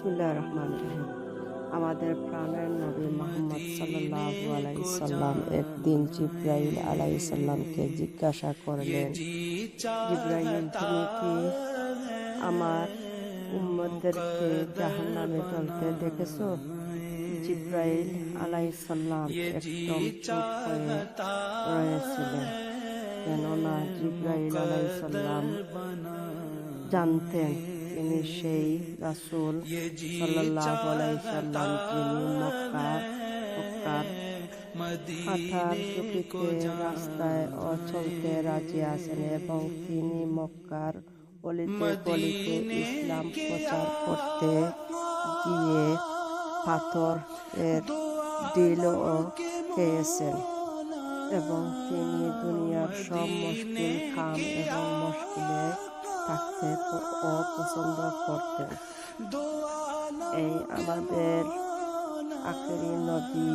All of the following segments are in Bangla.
বিসমিল্লাহ রহমান রহিম। আমাদের প্রাণের নবী মোহাম্মদ সাল্লাল্লাহু আলাইহি সাল্লাম একদিন জিব্রাইল আলাইহিস সাল্লামকে জিজ্ঞাসা করলেন, জিব্রাইল, তুমি কি আমার উম্মতদেরকে জাহান্নামে চলতে দেখেছ? জিব্রাইল আলাইহিস সাল্লাম একদম চুপ হয়ে রয়েছিলেন। কেননা জিব্রাইল আলাইহিস সাল্লাম জানতেন তিনি সেই রাসুল সাল্লাল্লাহু আলাইহি সাল্লাম, যিনি মক্কা মক্কার চুপিতে রাস্তায় অচলতে রাজি আছেন এবং মক্কার ইসলাম প্রচার করতে গিয়ে পাথর এর খেয়েছেন এবং তিনি দুনিয়ার সব মুশকিল অপছন্দ করতেন। এই আমাদের আখেরি নবী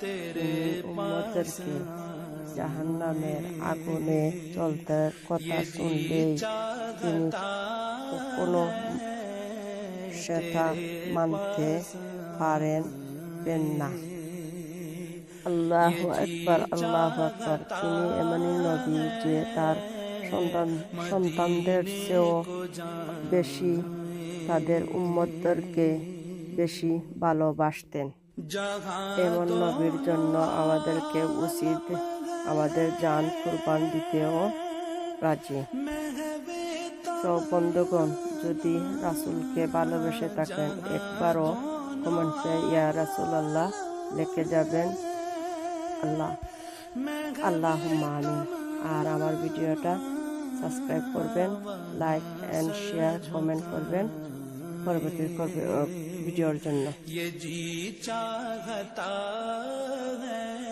তিনি উম্মতদেরকে জাহান্নামের আগুনে চলতে কথা শুনলেই তিনি কোনো সেটা মানতে পারেন না। আল্লাহ একবার আল্লাহ আকবার। তিনি এমনই নবী যে তার সন্তান সন্তানদের চেয়েও বেশি তাদের উম্মতদেরকে বেশি ভালোবাসতেন। এমন নবীর জন্য আমাদেরকে উচিত আমাদের জান কুরবান দিতেও রাজি। তো বন্ধুগণ, যদি রাসুলকে ভালোবেসে থাকেন, একবারও কমেন্টে, ইয়া রাসুল আল্লাহ লিখে যাবেন, আল্লাহ আল্লাহ আমিন। আর আমার ভিডিওটা सबसक्राइब कर लाइक एंड शेयर कमेंट करबें परवर्ती